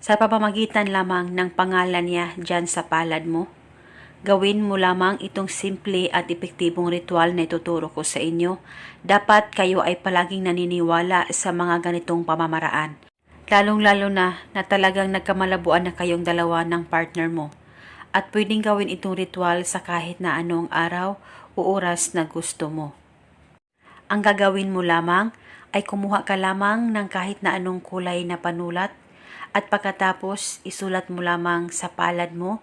sa pamamagitan lamang ng pangalan niya dyan sa palad mo? Gawin mo lamang itong simple at epektibong ritual na ituturo ko sa inyo. Dapat kayo ay palaging naniniwala sa mga ganitong pamamaraan. Lalong-lalo na na talagang nagkamalabuan na kayong dalawa ng partner mo. At pwedeng gawin itong ritual sa kahit na anong araw o oras na gusto mo. Ang gagawin mo lamang ay kumuha ka lamang ng kahit na anong kulay na panulat at pagkatapos isulat mo lamang sa palad mo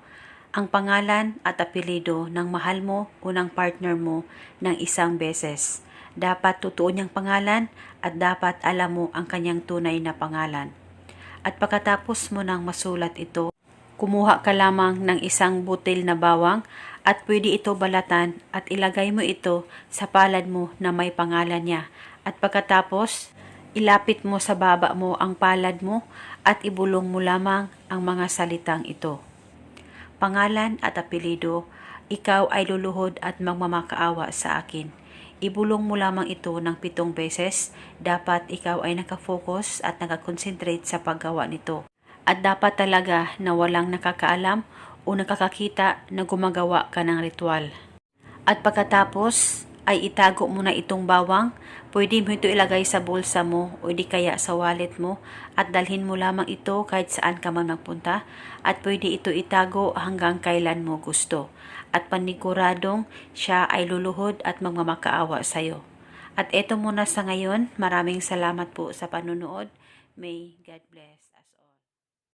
ang pangalan at apelido ng mahal mo o ng partner mo ng isang beses. Dapat totoo niyang pangalan at dapat alam mo ang kanyang tunay na pangalan. At pagkatapos mo nang masulat ito, kumuha ka lamang ng isang butil na bawang at pwede ito balatan at ilagay mo ito sa palad mo na may pangalan niya. At pagkatapos, ilapit mo sa baba mo ang palad mo at ibulong mo lamang ang mga salitang ito. Pangalan at apelido, ikaw ay luluhod at magmamakaawa sa akin. Ibulong mo lamang ito ng pitong beses. Dapat ikaw ay nakafocus at nakakonsentrate sa paggawa nito. At dapat talaga na walang nakakaalam o nakakakita na gumagawa ka ng ritual. At pagkatapos ay itago mo na itong bawang. Pwede mo ito ilagay sa bulsa mo o di kaya sa wallet mo at dalhin mo lamang ito kahit saan ka man magpunta at pwede ito itago hanggang kailan mo gusto. At paniguradong siya ay luluhod at magmamakaawa sa iyo. At eto muna sa ngayon. Maraming salamat po sa panunood. May God bless.